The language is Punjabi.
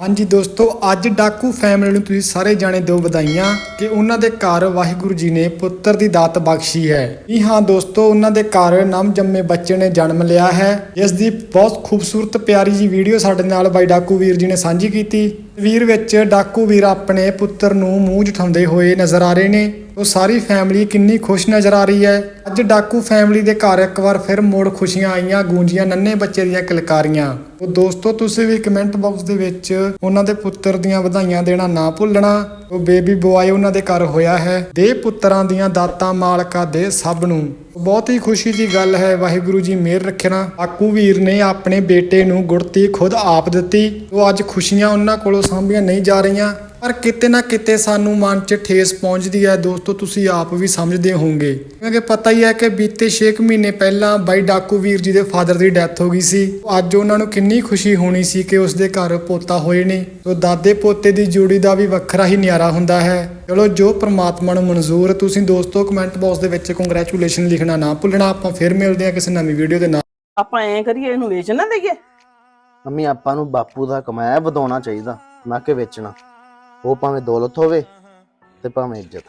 ਹਾਂਜੀ ਦੋਸਤੋ, ਅੱਜ ਡਾਕੂ ਫੈਮਿਲੀ ਨੂੰ ਤੁਸੀਂ ਸਾਰੇ ਜਾਣੇ ਦਿਓ ਵਧਾਈਆਂ ਕਿ ਉਹਨਾਂ ਦੇ ਘਰ ਵਾਹਿਗੁਰੂ ਜੀ ਨੇ ਪੁੱਤਰ ਦੀ ਦਾਤ ਬਖਸ਼ੀ ਹੈ। ਜੀ ਹਾਂ ਦੋਸਤੋ, ਉਹਨਾਂ ਦੇ ਘਰ ਨਵ ਜੰਮੇ ਬੱਚੇ ਨੇ ਜਨਮ ਲਿਆ ਹੈ। ਇਸ ਦੀ ਬਹੁਤ ਖੂਬਸੂਰਤ ਪਿਆਰੀ ਜੀ ਵੀਡੀਓ ਸਾਡੇ ਨਾਲ ਬਾਈ ਡਾਕੂ ਵੀਰ ਜੀ ਨੇ ਸਾਂਝੀ ਕੀਤੀ। ਵੀਰ ਵਿੱਚ ਡਾਕੂ ਵੀਰ ਆਪਣੇ ਪੁੱਤਰ ਨੂੰ ਮੂੰਹ ਜਠਾਉਂਦੇ ਹੋਏ ਨਜ਼ਰ ਆ ਰਹੇ ਨੇ। ਉਹ ਸਾਰੀ ਫੈਮਿਲੀ ਕਿੰਨੀ ਖੁਸ਼ ਨਜ਼ਰ ਆ ਰਹੀ ਹੈ। ਅੱਜ ਡਾਕੂ ਫੈਮਿਲੀ ਦੇ ਘਰ ਇੱਕ ਵਾਰ ਫਿਰ ਮੋੜ ਖੁਸ਼ੀਆਂ ਆਈਆਂ, ਗੂੰਜੀਆਂ, ਨੰਨੇ ਬੱਚੇ ਦੀਆਂ ਕਲਕਾਰੀਆਂ। ਉਹ ਦੋਸਤੋ, ਤੁਸੀਂ ਵੀ ਕਮੈਂਟ ਬਾਕਸ ਦੇ ਵਿੱਚ ਉਹਨਾਂ ਦੇ ਪੁੱਤਰ ਦੀਆਂ ਵਧਾਈਆਂ ਦੇਣਾ ਨਾ ਭੁੱਲਣਾ। ਉਹ ਬੇਬੀ ਬੁਆਏ ਉਹਨਾਂ ਦੇ ਘਰ ਹੋਇਆ ਹੈ। ਦੇ ਪੁੱਤਰਾਂ ਦੀਆਂ ਦਾਤਾਂ ਮਾਲਕਾ ਦੇ ਸਭ ਨੂੰ। ਬਹੁਤ ਹੀ ਖੁਸ਼ੀ ਦੀ ਗੱਲ ਹੈ, ਵਾਹਿਗੁਰੂ ਜੀ ਮਿਹਰ ਰੱਖਣਾ। ਆਕੂ ਵੀਰ ਨੇ ਆਪਣੇ ਬੇਟੇ ਨੂੰ ਗੁੜਤੀ ਖੁਦ ਆਪ ਦਿੱਤੀ। ਉਹ ਅੱਜ ਖੁਸ਼ੀਆਂ ਉਹਨਾਂ ਕੋਲੋਂ ਸਾਂਭੀਆਂ ਨਹੀਂ ਜਾ ਰਹੀਆਂ। ਪਰ ਕਿਤੇ ਨਾ ਕਿਤੇ ਸਾਨੂੰ ਮਨ 'ਚ ਠੇਸ ਪਹੁੰਚਦੀ ਹੈ। ਦੋਸਤੋ ਤੁਸੀਂ ਆਪ ਵੀ ਸਮਝਦੇ ਹੋਵੋਗੇ। ਕਿਉਂਕਿ ਪਤਾ ਹੀ ਹੈ ਕਿ ਬੀਤੇ 6 ਮਹੀਨੇ ਪਹਿਲਾਂ ਬਾਈ ਡਾਕੂ ਵੀਰ ਜੀ ਦੇ ਫਾਦਰ ਦੀ ਡੈਥ ਹੋ ਗਈ ਸੀ। ਅੱਜ ਉਹਨਾਂ ਨੂੰ ਕਿੰਨੀ ਖੁਸ਼ੀ ਹੋਣੀ ਸੀ ਕਿ ਉਸ ਦੇ ਘਰ ਪੋਤਾ ਹੋਏ ਨੇ। ਤੋ ਦਾਦੇ ਪੋਤੇ ਦੀ ਜੋੜੀ ਦਾ ਵੀ ਵੱਖਰਾ ਹੀ ਨਿਆਰਾ ਹੁੰਦਾ ਹੈ। ਚਲੋ ਜੋ ਪ੍ਰਮਾਤਮਾ ਨੂੰ ਮਨਜ਼ੂਰ ਤੁਸੀਂ ਦੋਸਤੋ ਕਮੈਂਟ ਬਾਕਸ ਦੇ ਵਿੱਚ ਕੰਗ੍ਰੈਚੁਲੇਸ਼ਨ ਲਿਖਣਾ ਨਾ ਭੁੱਲਣਾ। ਆਪਾਂ ਫਿਰ ਮਿਲਦੇ ਹਾਂ ਕਿਸੇ ਨਵੀਂ ਵੀਡੀਓ ਦੇ ਨਾਲ। ਆਪਾਂ ਐਂ ਕਰੀਏ ਇਹਨੂੰ ਵੇਚ ਨਾ ਦਈਏ। ਮੰਮੀ ਆਪਾਂ ਨੂੰ ਬਾਪੂ ਦਾ ਕਮਾਇਆ ਵਧਾਉਣਾ ਚਾਹੀਦਾ ਨਾ ਕਿ ਵੇਚਣਾ। ਉਹ ਭਾਵੇਂ ਦੌਲਤ ਹੋਵੇ ਤੇ ਭਾਵੇਂ ਇੱਜ਼ਤ।